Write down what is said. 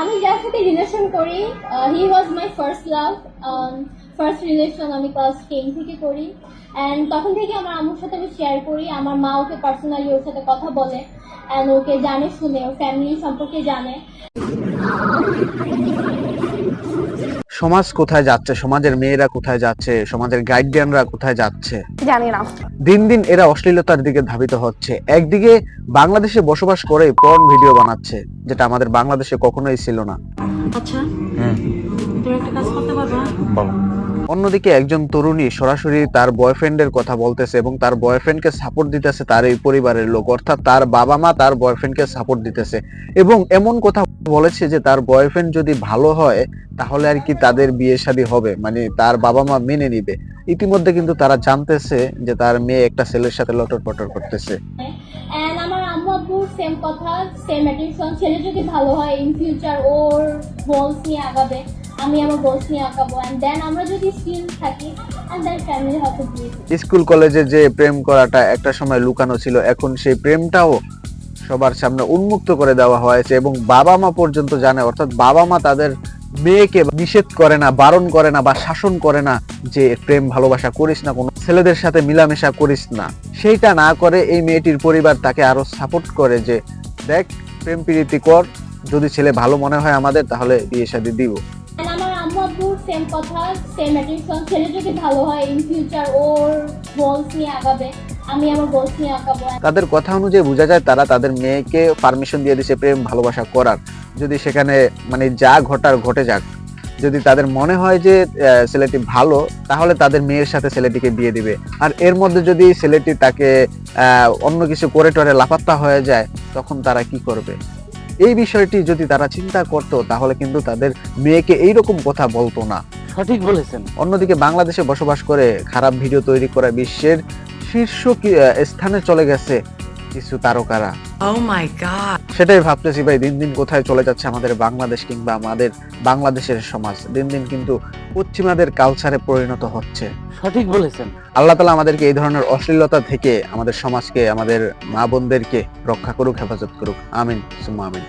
আমি যার সাথে রিলেশন করি। He was my first love first relation আমি ক্লাস টেন থেকে করি। অ্যান্ড তখন থেকে আমার আমার সাথে আমি শেয়ার করি। আমার মা ওকে পার্সোনালি ওর সাথে কথা বলে অ্যান্ড ওকে জানে, শুনে ওর ফ্যামিলি সম্পর্কে জানে। সমাজ কোথায় যাচ্ছে? সমাজের মেয়েরা কোথায় যাচ্ছে? সমাজের গাইডিয়ানরা কোথায় যাচ্ছে? জানি না। দিন দিন এরা অশ্লীলতার দিকে ধাবিত হচ্ছে। একদিকে বাংলাদেশে বসবাস করে পর্ন ভিডিও বানাচ্ছে যেটা আমাদের বাংলাদেশে কখনোই ছিল না। আচ্ছা। তুমি একটা কাজ করতে পারবা? অন্যদিকে একজন তরুণী সরাসরি তার বয়ফ্রেন্ডের কথা বলতেছে এবং তার বয়ফ্রেন্ডকে সাপোর্ট দিতেছে তার এই পরিবারের লোক অর্থাৎ তার বাবা মা তার বয়ফ্রেন্ডকে সাপোর্ট দিতেছে। এবং এমন কথা বলেছে যে তার বয়ফ্রেন্ড যদি ভালো হয় তাহলে আর কি তাদের বিয়ে শাদী হবে। মানে তার বাবা মা মেনে নিবে। ইতিমধ্যে কিন্তু তারা জানতেছে যে তার মেয়ে একটা ছেলের সাথে লটর পটর করতেছে আমার আম্মু আব্বুর সেম কথা সেম অ্যাটেনশন ছেলে যদি ভালো হয় ইন ফিউচার ওর গোলস নিয়ে আগাবে আমি আমার গোলস নিয়ে অ্যান্ড দেন আমরা যদি স্কিল থাকি অ্যান্ড দেন ফ্যামিলি হয়তো স্কুল কলেজে যে প্রেম করাটা একটা সময় লুকানো ছিল এখন সেই প্রেমটাও সবার সামনে উন্মুক্ত করে দেওয়া হয়েছে এবং বাবা মা পর্যন্ত জানে, অর্থাৎ বাবা মা তাদের মেয়েকে নিষেধ করে না, বারণ করে না বা শাসন করে না যে প্রেম ভালোবাসা করিস না, কোনো ছেলেদের সাথে মিলামেশা করিস না। সেইটা না করে এই মেয়েটির পরিবার তাকে আরও সাপোর্ট করে যে, দেখ, প্রেম প্রীতি কর, যদি ছেলে ভালো মনে হয় আমাদের, তাহলে বিয়ে শাদী দিব। কথা সেম ছেলে যদি ভালো হয় ইন ফিউচার ওর গোলস নিয়ে আগাবে। আমি আমার গোলস নিয়ে আগাবো তাদের কথা অনুযায়ী বোঝা যায় তারা তাদের মেয়েকে পারমিশন দিয়ে দিছে প্রেম ভালোবাসা করার। যদি সেখানে মানে যা ঘটার ঘটে যাক। যদি তাদের মনে হয় যে ছেলেটি ভালো তাহলে তাদের মেয়ের সাথে ছেলেটিকে বিয়ে দিবে। আর এর মধ্যে যদি ছেলেটি তাকে আহ, অন্য কিছু করে টরে লাপাত্তা হয়ে যায় তখন তারা কি করবে? এই বিষয়টি যদি তারা চিন্তা করতো তাহলে কিন্তু তাদের মেয়েকে এইরকম কথা বলতো না। সঠিক বলেছেন। অন্যদিকে বাংলাদেশে বসবাস করে খারাপ ভিডিও তৈরি করা বিশ্বের শীর্ষ স্থানে চলে গেছে কিছু তারকারা। ও মাই গড সেটাই ভাবতেছি ভাই দিন দিন কোথায় চলে যাচ্ছে আমাদের বাংলাদেশ কিংবা আমাদের বাংলাদেশের সমাজ। দিন দিন কিন্তু পশ্চিমাদের কালচারে পরিণত হচ্ছে। সঠিক বলেছেন। আল্লাহ তালা আমাদেরকে এই ধরনের অশ্লীলতা থেকে আমাদের সমাজকে আমাদের মা বোনদেরকে রক্ষা করুক হেফাজত করুক। আমিন সুম্মা আমিন।